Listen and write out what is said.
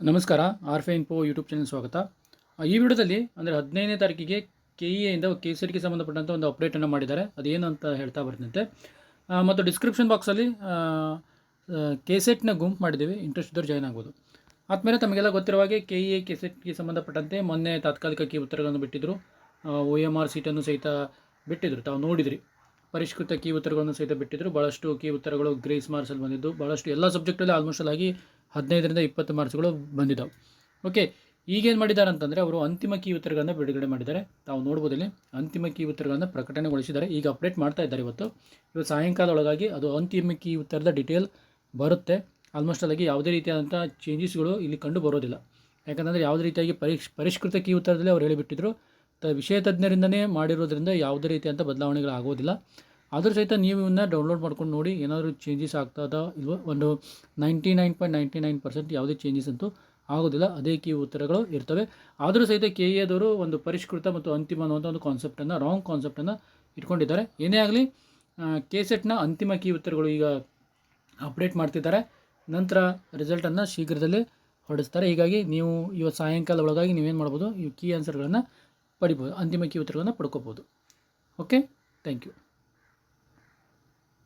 ನಮಸ್ಕಾರ, ಆರ್ಫೆ info YouTube channel ಸ್ವಾಗತ. ಈ ವಿಡಿಯೋದಲ್ಲಿ ಅಂದರೆ ಹದಿನೈದನೇ ತಾರೀಕಿಗೆ ಕೆ ಇ ಎಯಿಂದ ಕೇಸರಿಗೆ ಸೆಟ್ಗೆ ಸಂಬಂಧಪಟ್ಟಂಥ ಒಂದು ಅಪ್ಡೇಟನ್ನು ಮಾಡಿದ್ದಾರೆ. ಅದೇನು ಅಂತ ಹೇಳ್ತಾ ಬರ್ತಂತೆ ಮತ್ತು ಡಿಸ್ಕ್ರಿಪ್ಷನ್ ಬಾಕ್ಸಲ್ಲಿ ಕೆಸೆಟ್ನ ಗುಂಪು ಮಾಡಿದ್ದೀವಿ. ಇಂಟ್ರೆಸ್ಟ್ ಇದ್ದವ್ರು ಜಾಯ್ನ್ ಆಗ್ಬೋದು. ಆದಮೇಲೆ ತಮಗೆಲ್ಲ ಗೊತ್ತಿರುವ ಹಾಗೆ ಕೆ ಇ ಕೆಸೆಟ್ಗೆ ಸಂಬಂಧಪಟ್ಟಂತೆ ಮೊನ್ನೆ ತಾತ್ಕಾಲಿಕ ಕೀ ಉತ್ತರಗಳನ್ನು ಬಿಟ್ಟಿದ್ದರು ಒ ಎಂ ಆರ್ ಸೀಟನ್ನು ಸಹಿತ ಬಿಟ್ಟಿದ್ದರು ತಾವು ನೋಡಿದ್ರಿ. ಪರಿಷ್ಕೃತ ಕೀ ಉತ್ತರಗಳನ್ನು ಸಹಿತ ಬಿಟ್ಟಿದ್ದರು ಭಾಳಷ್ಟು ಕೀ ಉತ್ತರಗಳು ಗ್ರೇಸ್ ಮಾರ್ಕ್ಸಲ್ಲಿ ಬಂದಿದ್ದು. ಭಾಳಷ್ಟು ಎಲ್ಲ ಸಬ್ಜೆಕ್ಟಲ್ಲಿ ಆಲ್ಮೋಸ್ಟ್ ಆಗಿ ಹದಿನೈದರಿಂದ ಇಪ್ಪತ್ತು ಮಾರ್ಕ್ಸ್ಗಳು ಬಂದಿದ್ದಾವೆ. ಓಕೆ ಈಗೇನು ಮಾಡಿದ್ದಾರೆ ಅಂತಂದರೆ ಅವರು ಅಂತಿಮ ಕೀ ಉತ್ತರಗಳನ್ನು ಬಿಡುಗಡೆ ಮಾಡಿದ್ದಾರೆ. ತಾವು ನೋಡ್ಬೋದು ಇಲ್ಲಿ ಅಂತಿಮ ಕೀ ಉತ್ತರಗಳನ್ನು ಪ್ರಕಟಣೆಗೊಳಿಸಿದ್ದಾರೆ. ಈಗ ಅಪ್ಡೇಟ್ ಮಾಡ್ತಾ ಇದ್ದಾರೆ ಇವತ್ತು. ಇವತ್ತು ಸಾಯಂಕಾಲದೊಳಗಾಗಿ ಅದು ಅಂತಿಮ ಕೀ ಉತ್ತರದ ಡಿಟೇಲ್ ಬರುತ್ತೆ. ಆಲ್ಮೋಸ್ಟ್ ಆಗಿ ಯಾವುದೇ ರೀತಿಯಾದಂಥ ಚೇಂಜಸ್ಗಳು ಇಲ್ಲಿ ಕಂಡು ಬರೋದಿಲ್ಲ. ಯಾಕಂದರೆ ಯಾವುದೇ ರೀತಿಯಾಗಿ ಪರಿಷ್ ಪರಿಷ್ಕೃತ ಕೀ ಉತ್ತರದಲ್ಲಿ ಅವ್ರು ಹೇಳಿಬಿಟ್ಟಿದ್ರು. ತ, ವಿಷಯ ತಜ್ಞರಿಂದನೇ ಮಾಡಿರೋದ್ರಿಂದ ಯಾವುದೇ ರೀತಿಯಾದಂಥ ಬದಲಾವಣೆಗಳು ಆಗೋದಿಲ್ಲ ಆದರೂ ಸಹಿತ ನೀವು ಇವನ್ನ ಡೌನ್ಲೋಡ್ ಮಾಡ್ಕೊಂಡು ನೋಡಿ ಏನಾದರೂ ಚೇಂಜಸ್ ಆಗ್ತದ ಇಲ್ವೋ? ಒಂದು ninety nine point ninety nine percent ಯಾವುದೇ ಚೇಂಜಸ್ ಅಂತೂ ಆಗೋದಿಲ್ಲ. ಅದೇ ಕೀ ಉತ್ತರಗಳು ಇರ್ತವೆ. ಆದರೂ ಸಹಿತ ಕೆ ಎದವರು ಒಂದು ಪರಿಷ್ಕೃತ ಮತ್ತು ಅಂತಿಮ ಅನ್ನುವಂಥ ಒಂದು ಕಾನ್ಸೆಪ್ಟನ್ನು ರಾಂಗ್ ಕಾನ್ಸೆಪ್ಟನ್ನು ಇಟ್ಕೊಂಡಿದ್ದಾರೆ. ಏನೇ ಆಗಲಿ ಕೆ ಸೆಟ್ನ ಅಂತಿಮ ಕೀ ಉತ್ತರಗಳು ಈಗ ಅಪ್ಡೇಟ್ ಮಾಡ್ತಿದ್ದಾರೆ. ನಂತರ ರಿಸಲ್ಟನ್ನು ಶೀಘ್ರದಲ್ಲೇ ಹೊರಡಿಸ್ತಾರೆ. ಹೀಗಾಗಿ ನೀವು ಇವತ್ತು ಸಾಯಂಕಾಲ ಒಳಗಾಗಿ ನೀವೇನು ಮಾಡ್ಬೋದು? ಈ ಕೀ ಆನ್ಸರ್ಗಳನ್ನು ಪಡಿಬೋದು. ಅಂತಿಮ ಕೀ ಉತ್ತರಗಳನ್ನು ಪಡ್ಕೋಬೋದು. Okay thank you